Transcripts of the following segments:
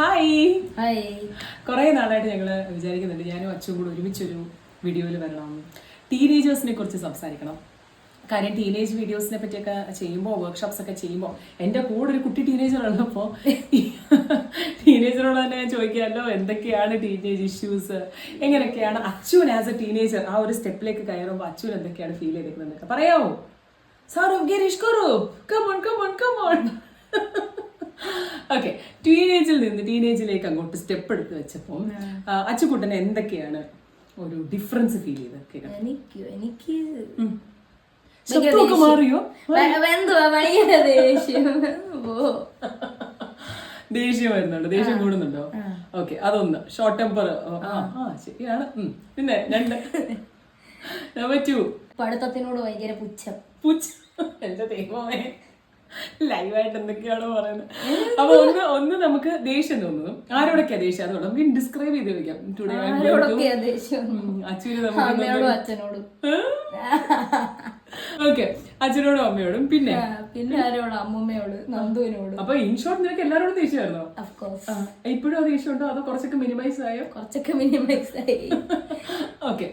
Hi hi കുറേ നാളായിട്ട് ഞങ്ങൾ വിചാരിക്കുന്നുണ്ട് ഞാനും അച്ഛനും കൂടെ ഒരുമിച്ചൊരു വീഡിയോയിൽ വരണം ടീനേജേഴ്സിനെ കുറിച്ച് സംസാരിക്കണം. കാര്യം ടീനേജ് വീഡിയോസിനെ പറ്റിയൊക്കെ ചെയ്യുമ്പോൾ വർക്ക്ഷോപ്സ് ഒക്കെ ചെയ്യുമ്പോൾ എന്റെ കൂടെ ഒരു കുട്ടി ടീനേജർ ഉള്ളപ്പോൾ ടീനേജറോട് തന്നെ ഞാൻ ചോദിക്കാമല്ലോ എന്തൊക്കെയാണ് ടീനേജ് ഇഷ്യൂസ് എങ്ങനെയൊക്കെയാണ് അച്ഛൻ ആസ് എ ടീനേജർ ആ ഒരു സ്റ്റെപ്പിലേക്ക് കയറുമ്പോൾ അച്ഛൻ എന്തൊക്കെയാണ് ഫീൽ ചെയ്തിരിക്കുന്നത് പറയാമോ സാറോ Girish കുറു come on come on come on okay ടീനേജിൽ നിന്ന് ടീനേജിലേക്ക് അങ്ങോട്ട് സ്റ്റെപ്പ് എടുത്ത് വെച്ചപ്പോൾ അച്ചുകുട്ടന് എന്തൊക്കെയാണ് ഒരു ഡിഫറൻസ് ഫീൽ ചെയ്തത്? എനിക്ക് എനിക്ക് മാറിയോ? വ- എന്തുവാ ഭയങ്കര ദേഷ്യം. ദേഷ്യം വരുന്നുണ്ടോ ദേഷ്യം കൂടുന്നുണ്ടോ? ഓക്കെ അതൊന്ന് ഷോർട്ട് ടെമ്പർ ആ ശരിയാണ്. പിന്നെ രണ്ട്. നമ്പർ ടു പഠിത്തത്തിനോട് ഭയങ്കര പുച്ഛം. പുച്ഛ. എന്റെ ദൈവമേ. ലൈവായിട്ട് എന്തൊക്കെയാണോ പറയുന്നത്. അപ്പൊ ഒന്ന് ഒന്ന് നമുക്ക് ദേഷ്യം തോന്നുന്നു. ആരോടൊക്കെയാ ദേഷ്യം? അതോടെ നമുക്ക് ഡിസ്ക്രൈബ് ചെയ്ത് വെക്കാം. ടുഡേ അച്ഛന് അച്ഛനോടും. ഓക്കെ അച്ഛനോടും അമ്മയോടും. പിന്നെ? പിന്നെ ആരോടും? അമ്മമ്മയോട് നന്ദുവിനോട്. അപ്പൊ ഇൻഷോർട്ട് നിനക്ക് എല്ലാരോടും ദേഷ്യമായിരുന്നോ? ആ, ഇപ്പോഴും ദേഷ്യം ഉണ്ടോ അതോ കുറച്ചൊക്കെ മിനിമൈസ് ആയോ? കുറച്ചൊക്കെ മിനിമൈസ് ആയി. ഓക്കെ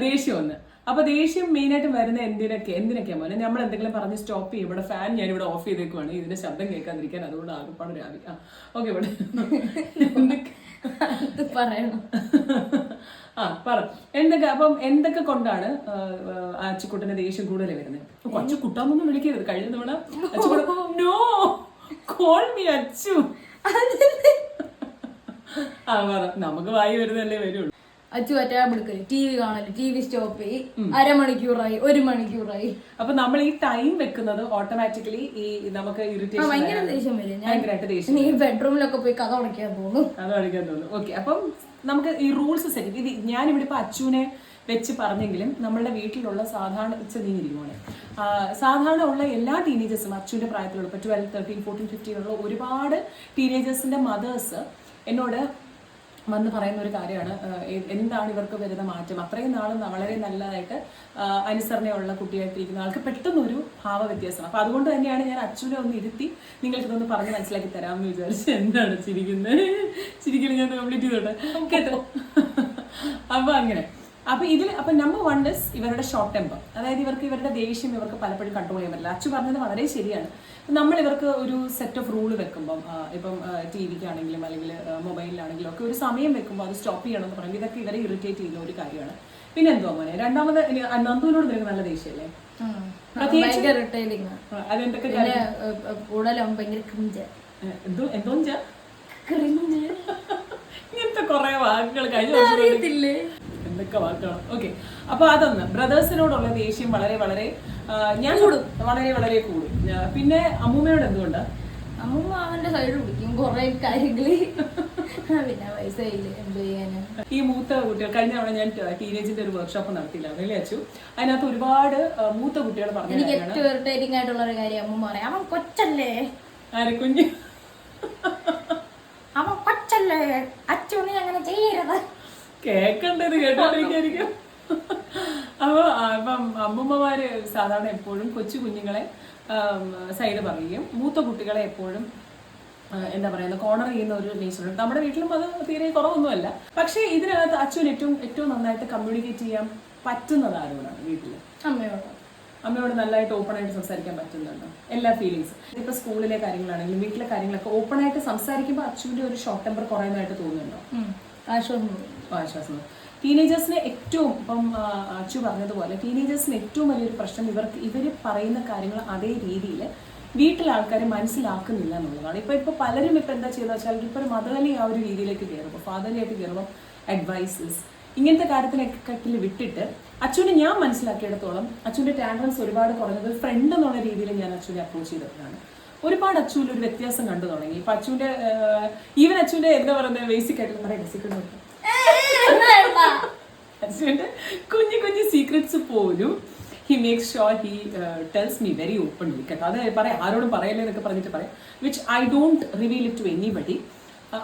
ദേഷ്യം ഒന്ന്. അപ്പൊ ദേഷ്യം മെയിൻ ആയിട്ട് വരുന്ന എന്തിനൊക്കെ എന്തിനൊക്കെയാ മോനെ? നമ്മൾ എന്തെങ്കിലും പറഞ്ഞ് സ്റ്റോപ്പ് ചെയ്യും. ഇവിടെ ഫാൻ ഞാൻ ഇവിടെ ഓഫ് ചെയ്തേക്കുവാണ്. ഇതിന്റെ ശബ്ദം കേൾക്കാതിരിക്കാൻ അതുകൊണ്ട് ആകെപ്പാട് രാവി ആ ഓക്കെ ഇവിടെ. പറയണം. ആ പറ. എന്തൊക്കെ അപ്പം എന്തൊക്കെ കൊണ്ടാണ് അച്ചുക്കുട്ടന്റെ ദേഷ്യം കൂടുതൽ വരുന്നത്? കൊച്ചു കുട്ടാന്നൊന്നും വിളിക്കരുത്. കഴിഞ്ഞ തവണ നോ കോൾ മീ അച്ചു. ആ പറ. നമുക്ക് വായി വരുന്നല്ലേ വരുള്ളൂ. അച്ചു അറ്റാ എടുക്കൽ ടി വി കാണൽ ടി വി സ്റ്റോപ്പ് ചെയ്യും അരമണിക്കൂറായി ഒരു മണിക്കൂറായി. അപ്പൊ നമ്മൾ ഈ ടൈം വെക്കുന്നത് ഓട്ടോമാറ്റിക്കലി ഈ നമുക്ക് ആ, ഇറിറ്റേഷൻ ഭയങ്കര ദേഷ്യം വരും. ഞാൻ ഭയങ്കരമായിട്ട് ദേഷ്യം നീ ബെഡ്റൂമിലൊക്കെ പോയി കഥ ഉടക്കാൻ തോന്നും. അത് അടയ്ക്കാൻ തോന്നുന്നു ഓക്കെ അപ്പം നമുക്ക് ഈ റൂൾസ് സെറ്റ് ഇത് ഞാനിവിടെ ഇപ്പൊ അച്ചുവിനെ വെച്ച് പറഞ്ഞെങ്കിലും നമ്മളുടെ വീട്ടിലുള്ള സാധാരണ നീങ്ങിരിക്കുവാണ് സാധാരണ ഉള്ള എല്ലാ ടീനേജേഴ്സും അച്ചുവിന്റെ പ്രായത്തിലുള്ള ഇപ്പൊ ട്വൽവ് തേർട്ടീൻ ഫോർട്ടീൻ ഫിഫ്റ്റീൻ ഉള്ള ഒരുപാട് ടീനേജേഴ്സിന്റെ മദേഴ്സ് എന്നോട് വന്ന് പറയുന്ന ഒരു കാര്യമാണ് എന്താണ് ഇവർക്ക് വരുന്ന മാറ്റം? അത്രയും നാളും വളരെ നല്ലതായിട്ട് അനുസരണയുള്ള കുട്ടിയായിട്ടിരിക്കുന്ന ആൾക്ക് പെട്ടെന്ന് ഒരു ഭാവ വ്യത്യാസം അപ്പൊ അതുകൊണ്ട് തന്നെയാണ് ഞാൻ അച്ഛനെ ഒന്ന് ഇരുത്തി നിങ്ങൾക്ക് ഇതൊന്ന് പറഞ്ഞ് മനസ്സിലാക്കി തരാമെന്ന് വിചാരിച്ചു എന്താണ് ചിരിക്കുന്നത്? ചിരിക്കൽ ഞാൻ കംപ്ലീറ്റ് ചെയ്തോട്ടെ? കേട്ടോ? അപ്പൊ അങ്ങനെ. അപ്പൊ ഇതിൽ അപ്പൊ നമ്പർ വൺ ഇസ് ഇവരുടെ ഷോർട്ട് ടെമ്പർ അതായത് ഇവർക്ക് ഇവരുടെ ദേഷ്യം ഇവർക്ക് പലപ്പോഴും കൺട്രോൾ ചെയ്യാൻ പറ്റില്ല. അച്ഛൻ പറഞ്ഞത് വളരെ ശരിയാണ്. നമ്മൾ ഇവർക്ക് ഒരു സെറ്റ് ഓഫ് റൂൾ വെക്കുമ്പം ആ, ഇപ്പം ടി വിക്കാണെങ്കിലും അല്ലെങ്കിൽ മൊബൈലിലാണെങ്കിലും ഒക്കെ ഒരു സമയം വെക്കുമ്പോൾ അത് സ്റ്റോപ്പ് ചെയ്യണം എന്ന് പറയുമ്പോൾ ഇതൊക്കെ ഇവരെ ഇറിറ്റേറ്റ് ചെയ്യുന്ന ഒരു കാര്യമാണ്. പിന്നെ എന്തോ മോനെ? രണ്ടാമത് നന്ദുവിനോട് നിനക്ക് നല്ല ദേഷ്യമല്ലേ? അതെന്തൊക്കെ കൂടുതലും ഭയങ്കര ക്രിഞ്ച് എന്തോ ക്രിഞ്ച് ഇങ്ങനത്തെ കുറെ വാക്കുകൾ കഴിഞ്ഞ അറിയത്തില്ലേ? എന്തൊക്കെ വാക്കുകളാണ്. ഓക്കെ അപ്പൊ അതൊന്ന്. ബ്രദേഴ്സിനോടുള്ള ദേഷ്യം വളരെ വളരെ ഞാൻ കൂടും. വളരെ വളരെ കൂടും. പിന്നെ അമ്മൂമ്മയോട് എന്തുകൊണ്ട്? അമ്മൂമ്മ അവന്റെ സൈഡ് പിടിക്കും കുറെ കാര്യങ്ങൾ. പിന്നെ പൈസ ഇല്ല? എന്ത് ചെയ്യാന്? ഈ മൂത്ത കുട്ടികൾ കഴിഞ്ഞ തവണ ഞാൻ ടീനേജിന്റെ ഒരു വർക്ക്ഷോപ്പ് നടത്തിയില്ലായിരുന്നു അല്ലേ അച്ചു? അതിനകത്ത് ഒരുപാട് മൂത്ത കുട്ടികൾ പറഞ്ഞു എനിക്ക് കാര്യമാണ് ഏറ്റവും ഇറിറ്റേറ്റിംഗ് ആയിട്ടുള്ള ഒരു കാര്യം അമ്മൂമ്മ പറയാം. അവൻ കൊച്ചല്ലേ? ആരെ കുഞ്ഞ് അവൻ കൊച്ചല്ലേ അച്ഛനെ അങ്ങനെ ചെയ്യരുത് കേക്കണ്ടത് കേട്ടോണ്ടിരിക്കായിരിക്കും അപ്പൊ അപ്പം അമ്മൂമ്മമാര് സാധാരണ എപ്പോഴും കൊച്ചു കുഞ്ഞുങ്ങളെ സൈഡ് പറയുകയും മൂത്ത കുട്ടികളെ എപ്പോഴും എന്താ പറയുക കോർണർ ചെയ്യുന്ന ഒരു നേച്ചറുണ്ട് നമ്മുടെ വീട്ടിലും അത് തീരെ കുറവൊന്നുമല്ല. പക്ഷേ ഇതിനകത്ത് അച്ഛൻ ഏറ്റവും ഏറ്റവും നന്നായിട്ട് കമ്മ്യൂണിക്കേറ്റ് ചെയ്യാൻ പറ്റുന്നത് ആരോടാണ് വീട്ടിൽ അമ്മയോട്. അമ്മയോട് നല്ലതായിട്ട് ഓപ്പൺ ആയിട്ട് സംസാരിക്കാൻ പറ്റുന്നുണ്ടോ? എല്ലാ ഫീലിങ്സ് ഇപ്പൊ സ്കൂളിലെ കാര്യങ്ങളാണെങ്കിലും വീട്ടിലെ കാര്യങ്ങളൊക്കെ ഓപ്പൺ ആയിട്ട് സംസാരിക്കുമ്പോൾ അച്ഛന്റെ ഒരു ഷോർട്ട് ടെമ്പർ കുറയുന്നതായിട്ട് തോന്നുന്നുണ്ടോ. ആശ്വാസം. ആശ്വാസം. ടീനേജേഴ്സിന് ഏറ്റവും ഇപ്പം അച്ചു പറഞ്ഞതുപോലെ ടീനേജേഴ്സിന് ഏറ്റവും വലിയൊരു പ്രശ്നം ഇവർക്ക് ഇവർ പറയുന്ന കാര്യങ്ങൾ അതേ രീതിയിൽ വീട്ടിലെ ആൾക്കാർ മനസ്സിലാക്കുന്നില്ല എന്നുള്ളതാണ്. ഇപ്പം ഇപ്പോൾ പലരും ഇപ്പം എന്താ ചെയ്തെന്ന് വെച്ചാൽ ഇപ്പൊ ഒരു മദർലി ആ ഒരു രീതിയിലേക്ക് കയറുമ്പോൾ ഫാദർലി ആയിട്ട് കയറുമ്പോൾ അഡ്വൈസസ് ഇങ്ങനത്തെ കാര്യത്തിനൊക്കെ വിട്ടിട്ട് അച്ഛനെ ഞാൻ മനസ്സിലാക്കിയിടത്തോളം അച്ഛന്റെ ടാലൻസ് ഒരുപാട് കുറഞ്ഞത് ഫ്രണ്ട് എന്നുള്ള രീതിയിൽ ഞാൻ അച്ഛനെ അപ്രോച്ച് ചെയ്തപ്പോഴാണ് ഒരുപാട് അച്ചുവിൽ ഒരു വ്യത്യാസം കണ്ടു തുടങ്ങി. ഇപ്പൊ അച്ചുവിന്റെ ഈവൻ അച്ചുവിന്റെ എന്താ പറയുന്നത്? ബേസിക് ആയിട്ടുള്ള പറയാം ബേസിക് ഹസ്ബൻഡ് കുഞ്ഞു കുഞ്ഞു സീക്രറ്റ്സ് പോലും he makes sure he tells me very open കേട്ടോ. അത് പറയാം ആരോടും പറയല്ലേ എന്നൊക്കെ പറഞ്ഞിട്ട് പറയാം which I don't reveal it to anybody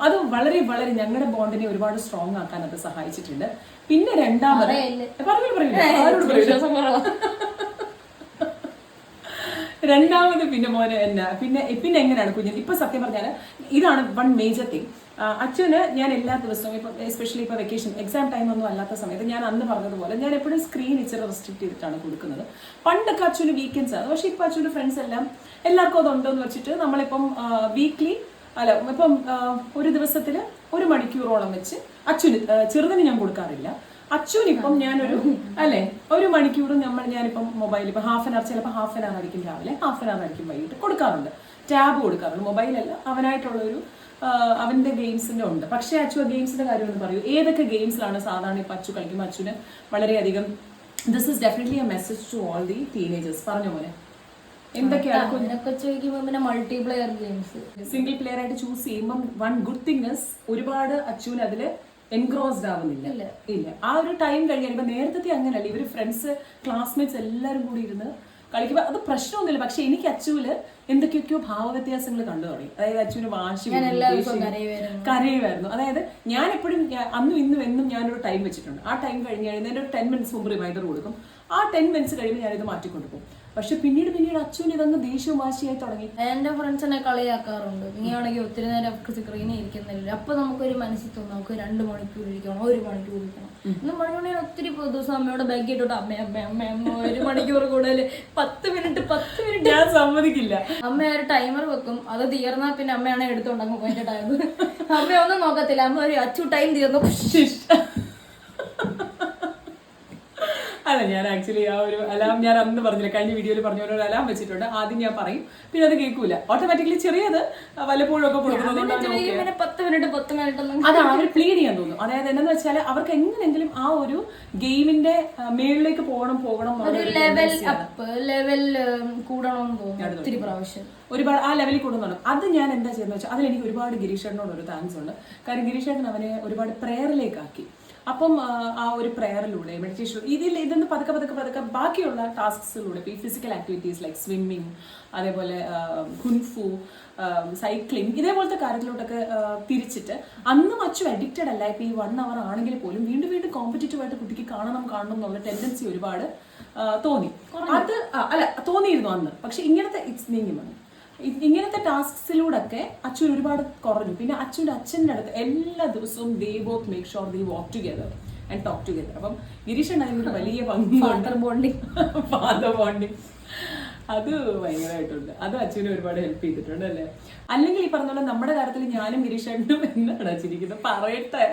അത് വളരെ വളരെ ഞങ്ങളുടെ ബോണ്ടിനെ ഒരുപാട് സ്ട്രോങ് ആക്കാൻ അത് സഹായിച്ചിട്ടുണ്ട്. പിന്നെ രണ്ടാമത് പറയല്ലേ. പറഞ്ഞു പറയില്ല ആരോട് പറയില്ല. രണ്ടാമത് പിന്നെ മോനെ എന്നാ? പിന്നെ പിന്നെ എങ്ങനെയാണ് കുഞ്ഞിന് ഇപ്പൊ സത്യം പറഞ്ഞാൽ ഇതാണ് വൺ മേജർ തിങ് അച്ഛന് ഞാൻ എല്ലാ ദിവസവും ഇപ്പൊ എസ്പെഷ്യലി ഇപ്പൊ വെക്കേഷൻ എക്സാം ടൈം ഒന്നും അല്ലാത്ത സമയത്ത് ഞാൻ അന്ന് പറഞ്ഞതുപോലെ ഞാൻ എപ്പോഴും സ്ക്രീൻ ഇച്ചിരി റെസ്ട്രിക്ട് ചെയ്തിട്ടാണ് കൊടുക്കുന്നത്. പണ്ടൊക്കെ അച്ഛന് വീക്കെൻഡ്സ് ആണ്. പക്ഷെ ഇപ്പൊ അച്ഛന്റെ ഫ്രണ്ട്സ് എല്ലാം എല്ലാവർക്കും അതുണ്ടെന്ന് വെച്ചിട്ട് നമ്മളിപ്പം വീക്ക്ലി അല്ല ഇപ്പം ഒരു ദിവസത്തിൽ ഒരു മണിക്കൂറോളം വെച്ച് അച്ഛന് ചെറുതിന് ഞാൻ കൊടുക്കാറില്ല. അച്ഛനിപ്പം ഞാനൊരു അല്ലെ? ഒരു മണിക്കൂർ നമ്മൾ ഞാനിപ്പം മൊബൈൽ ഇപ്പം ഹാഫ് ആൻ അവർ ചിലപ്പോൾ ഹാഫ് ആൻ അവർ ആയിരിക്കും രാവിലെ ഹാഫ് ആൻ അവർ ആയിരിക്കും വൈകിട്ട് കൊടുക്കാറുണ്ട്. ടാബ് കൊടുക്കാറുണ്ട്. മൊബൈലല്ല അവനായിട്ടുള്ളൊരു അവന്റെ ഗെയിംസിന്റെ ഉണ്ട്. പക്ഷേ അച്ചു ആ ഗെയിംസിന്റെ കാര്യം ഒന്ന് പറയൂ. ഏതൊക്കെ ഗെയിംസിലാണ് സാധാരണ ഇപ്പം അച്ചു കളിക്കുമ്പോൾ അച്ഛന് വളരെയധികം this is definitely a message to all the teenagers പറഞ്ഞു മോനെ? എന്തൊക്കെയാണ് പിന്നെ മൾട്ടിപ്ലെയർ ഗെയിംസ് സിംഗിൾ പ്ലെയർ ആയിട്ട് ചൂസ് ചെയ്യുമ്പോൾ വൺ ഗുഡ് തിങ് ഇസ് ഒരുപാട് അച്ഛൻ അതിൽ എൻക്രോസ്ഡ് ആവുന്നില്ല. ഇല്ല. ആ ഒരു ടൈം കഴിഞ്ഞാൽ ഇപ്പൊ നേരത്തെ അങ്ങനല്ല. ഇവർ ഫ്രണ്ട്സ് ക്ലാസ്മേറ്റ്സ് എല്ലാവരും കൂടി ഇരുന്ന് കളിക്കുമ്പോൾ അത് പ്രശ്നമൊന്നുമില്ല. പക്ഷെ എനിക്ക് അച്ചുവിൽ എന്തൊക്കെയൊക്കെയോ ഭാവവ്യത്യാസങ്ങൾ കണ്ടു തുടങ്ങി. അതായത് അച്ചുവിന് വാശി. കരയുമായിരുന്നു. അതായത് ഞാൻ എപ്പോഴും അന്നും ഇന്നും എന്നും ഞാനൊരു ടൈം വെച്ചിട്ടുണ്ട്. ആ ടൈം കഴിഞ്ഞ് കഴിഞ്ഞാൽ ഒരു ടെൻ മിനിറ്റ്സ് മുമ്പ് റിമൈൻഡർ കൊടുക്കും. ആ ടെൻ മിനിറ്റ്സ് കഴിയുമ്പോൾ ഞാനിത് മാറ്റിക്കൊണ്ടു പോകും. പക്ഷെ പിന്നീട് പിന്നീട് അച്ഛൻ ഇതങ്ങ് ദേഷ്യവും വാശിയായി തുടങ്ങി. എന്റെ ഫ്രണ്ട്സ് എന്നെ കളിയാക്കാറുണ്ട്. നീ ആണെങ്കിൽ ഒത്തിരി നേരം സ്ക്രീനിൽ ഇരിക്കുന്നില്ല. അപ്പൊ നമുക്കൊരു മനസ്സിൽ തോന്നും നമുക്ക് രണ്ട് മണിക്കൂർ ഇരിക്കണം ഒരു മണിക്കൂർ ഇരിക്കണം. ഇന്ന് മണിക്കൂർ ഒത്തിരി ദിവസം അമ്മയോട് ബാഗ് ഇട്ടോട്ട് അമ്മ അമ്മ അമ്മ അമ്മ ഒരു മണിക്കൂർ കൂടുതൽ പത്ത് മിനിറ്റ് പത്ത് മിനിറ്റ് ഞാൻ സമ്മതിക്കില്ല. അമ്മ ഒരു ടൈമർ വെക്കും. അത് തീർന്നാൽ പിന്നെ അമ്മയാണ് എടുത്തോണ്ടാകും പോയിട്ട് ടൈം അമ്മ ഒന്നും നോക്കത്തില്ല. അമ്മ ഒരു അച്ചു ടൈം തീർന്നു. അല്ല ഞാൻ ആക്ച്വലി ആ ഒരു അലാം ഞാൻ അന്ന് പറഞ്ഞില്ല. കഴിഞ്ഞ വീഡിയോയിൽ പറഞ്ഞ പോലെ അലാം വെച്ചിട്ടുണ്ട്. ആദ്യം ഞാൻ പറയും. പിന്നെ അത് കേൾക്കൂല. ഓട്ടോമാറ്റിക്കലി ചെറിയത് വല്ലപ്പോഴും ഒക്കെ കൊടുക്കുന്നതുകൊണ്ട് അവന് okay. മിനിറ്റ് പത്ത് മിനിറ്റ് അതാണ് അവർ പ്ലീഡ് ചെയ്യാൻ തോന്നുന്നു അതായത് എന്താന്ന് വെച്ചാൽ അവർക്ക് എങ്ങനെങ്കിലും ആ ഒരു ഗെയിമിന്റെ മേളിലേക്ക് പോകണം പോകണം ഒരുപാട് ആ ലെവലിൽ കൂടുന്നുണ്ട്. അത് ഞാൻ എന്താ ചെയ്യുന്നത് വെച്ചാൽ അതിൽ എനിക്ക് ഒരുപാട് ഗിരീഷേട്ടനോട് ഒരു താങ്ക്സ് ഉണ്ട്. കാരണം ഗിരീഷേട്ടൻ അവനെ ഒരുപാട് പ്രേയറിലേക്കാക്കി അപ്പം ആ, ഒരു പ്രയറിലൂടെ മെഡിറ്റേഷൻ ഇതിൽ ഇതൊന്ന് പതുക്കെ പതുക്കെ പതുക്കെ ബാക്കിയുള്ള ടാസ്ക്സിലൂടെ ഇപ്പോൾ ഈ ഫിസിക്കൽ ആക്ടിവിറ്റീസ് ലൈക്ക് സ്വിമ്മിങ് അതേപോലെ കുൻഫു സൈക്ലിംഗ് ഇതേപോലത്തെ കാര്യത്തിലോട്ടൊക്കെ തിരിച്ചിട്ട് അന്നും അച്ചു അഡിക്റ്റഡ് അല്ല. ഇപ്പോൾ ഈ വൺ അവർ ആണെങ്കിൽ പോലും വീണ്ടും വീണ്ടും കോമ്പറ്റീറ്റീവ് ആയിട്ട് കുട്ടിക്ക് കാണണം കാണണം എന്നുള്ള ടെൻഡൻസി ഒരുപാട് തോന്നി. അത് അല്ല തോന്നിയിരുന്നു അന്ന്. പക്ഷെ ഇങ്ങനത്തെ ഇറ്റ്സ് നീങ്ങി വന്നു. ഇങ്ങനത്തെ ടാസ്ക്സിലൂടെയൊക്കെ അച്ഛൻ ഒരുപാട് കുറഞ്ഞു. പിന്നെ അച്ഛന്റെ അച്ഛന്റെ അടുത്ത് എല്ലാ ദിവസവും they both make sure they walk together and talk together. അപ്പം ഗിരീഷ് അതിനൊരു വലിയ പങ്ക് ഫാദർ ബോണ്ടിങ് ഫാദർ ബോണ്ടിങ് അത് ഭയങ്കരമായിട്ടുണ്ട് അത് അച്ഛനെ ഒരുപാട് ഹെൽപ്പ് ചെയ്തിട്ടുണ്ട് അല്ലേ? അല്ലെങ്കിൽ ഈ പറഞ്ഞ പോലെ നമ്മുടെ കാര്യത്തിൽ ഞാനും ഗിരീഷേട്ടനും എന്നാണ് അച്ഛനിക്കുന്നത് പറയട്ടെ.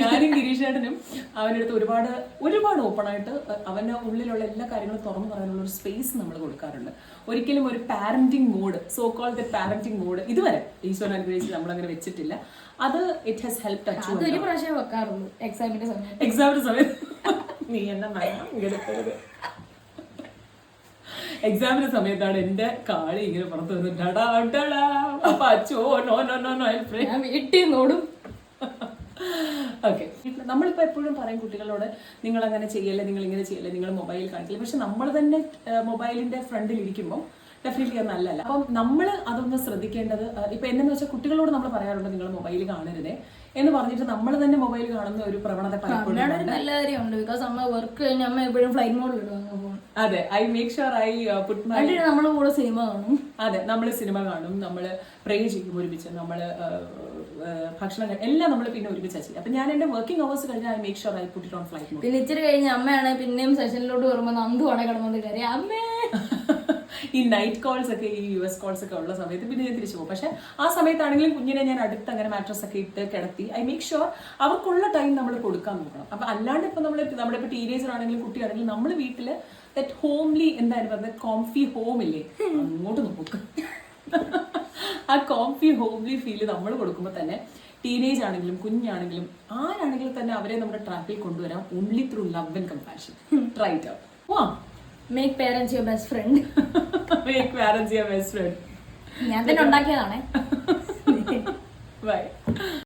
ഞാനും ഗിരീഷേട്ടനും അവന്റെ അടുത്ത് ഒരുപാട് ഒരുപാട് ഓപ്പൺ ആയിട്ട് അവന്റെ ഉള്ളിലുള്ള എല്ലാ കാര്യങ്ങളും തുറന്നു പറയാനുള്ള ഒരു സ്പേസ് നമ്മൾ കൊടുക്കാറുണ്ട്. ഒരിക്കലും ഒരു parenting mode so called the parenting mode ഇതുവരെ ഈശ്വരൻ അനുഗ്രഹിച്ച് നമ്മൾ അങ്ങനെ വെച്ചിട്ടില്ല. അത് ഇറ്റ് ഹാസ് ഹെൽപ് ടച്ച് ഒരു പ്രാവശ്യം വെക്കാറുള്ളൂ. എക്സാമിന്റെ സമയത്ത്. എക്സാമിന്റെ സമയത്ത്. നീ എന്നെ മരണം എടുക്കരുത് എക്സാമിന്റെ സമയത്താണ് എന്റെ കാളി ഇങ്ങനെ പുറത്ത് വന്നിട്ട് "ഡാ, ഡാ, അപ്പൊ അച്ചോ നോ നോ നോ നോ ഞാൻ വീട്ടിൽ നോടും ഓക്കെ നമ്മളിപ്പോൾ എപ്പോഴും പറയും കുട്ടികളോട് നിങ്ങൾ അങ്ങനെ ചെയ്യല്ലേ നിങ്ങൾ ഇങ്ങനെ ചെയ്യല്ലേ നിങ്ങൾ മൊബൈൽ കാണിക്കില്ല. പക്ഷെ നമ്മൾ തന്നെ മൊബൈലിന്റെ ഫ്രണ്ടിൽ ഇരിക്കുമ്പോൾ ഡെഫിനറ്റ്ലി അത് നല്ലതല്ല. അപ്പം നമ്മൾ അതൊന്ന് ശ്രദ്ധിക്കേണ്ടത് ഇപ്പം ഇപ്പൊ എന്നു വെച്ചാൽ കുട്ടികളോട് നമ്മൾ പറയാറുണ്ട് നിങ്ങൾ മൊബൈൽ കാണരുതേ. എന്ന് പറഞ്ഞിട്ട് നമ്മൾ തന്നെ മൊബൈൽ കാണുന്ന ഒരു പ്രവണത പലപ്പോഴും ഒരു നല്ല കാര്യമുണ്ട്. ബിക്കോസ് അമ്മ വർക്ക് കഴിഞ്ഞ് അമ്മ എപ്പോഴും ഫ്ലൈറ്റ് പോകും അതെ I make sure I put my നമ്മൾ കൂടെ സിനിമ കാണും. അതെ നമ്മൾ സിനിമ കാണും നമ്മൾ പ്രേ ചെയ്യും ഒരുമിച്ച് നമ്മൾ ഭക്ഷണം എല്ലാം നമ്മൾ പിന്നെ ഒരുമിച്ച് ചെയ്യും അപ്പൊ ഞാൻ എന്റെ വർക്കിംഗ് അവേഴ്സ് കഴിഞ്ഞാൽ I make sure I put on flight mode പിന്നെ ഇച്ചിരി കഴിഞ്ഞ് അമ്മയാണ് പിന്നെയും സെഷനിലോട്ട് വരുമ്പോൾ നന്ദു ആണ് കിടന്നത് കാര്യം. അമ്മേ! ഈ നൈറ്റ് കോൾസ് ഒക്കെ ഈ യു എസ് കോൾസ് ഒക്കെ ഉള്ള സമയത്ത് പിന്നെ ഞാൻ തിരിച്ചു പോകും. പക്ഷേ ആ സമയത്താണെങ്കിലും കുഞ്ഞിനെ ഞാൻ അടുത്ത് അങ്ങനെ മാട്രസ് ഒക്കെ ഇട്ട് കിടത്തി ഐ മേക്ക് ഷുവർ അവർക്കുള്ള ടൈം നമ്മൾ കൊടുക്കാൻ നോക്കണം. അപ്പൊ അല്ലാണ്ട് ഇപ്പൊ നമ്മൾ നമ്മുടെ ഇപ്പൊ ടീനേജർ ആണെങ്കിലും കുട്ടിയാണെങ്കിലും നമ്മൾ വീട്ടിൽ ദറ്റ് ഹോംലി എന്താണ് പറഞ്ഞത്? കോംഫി ഹോം ഇല്ലേ? അങ്ങോട്ട് നോക്കും. ആ കോംഫി ഹോംലി ഫീൽ നമ്മൾ കൊടുക്കുമ്പോൾ തന്നെ ടീനേജ് ആണെങ്കിലും കുഞ്ഞാണെങ്കിലും ആരാണെങ്കിലും തന്നെ അവരെ നമ്മുടെ ട്രാക്കിൽ കൊണ്ടുവരാം only through love and compassion try it out വാ make parents your best friend make parents your best friend ഞാൻ തന്നെ ഉണ്ടാക്കിയതാണേ. Bye.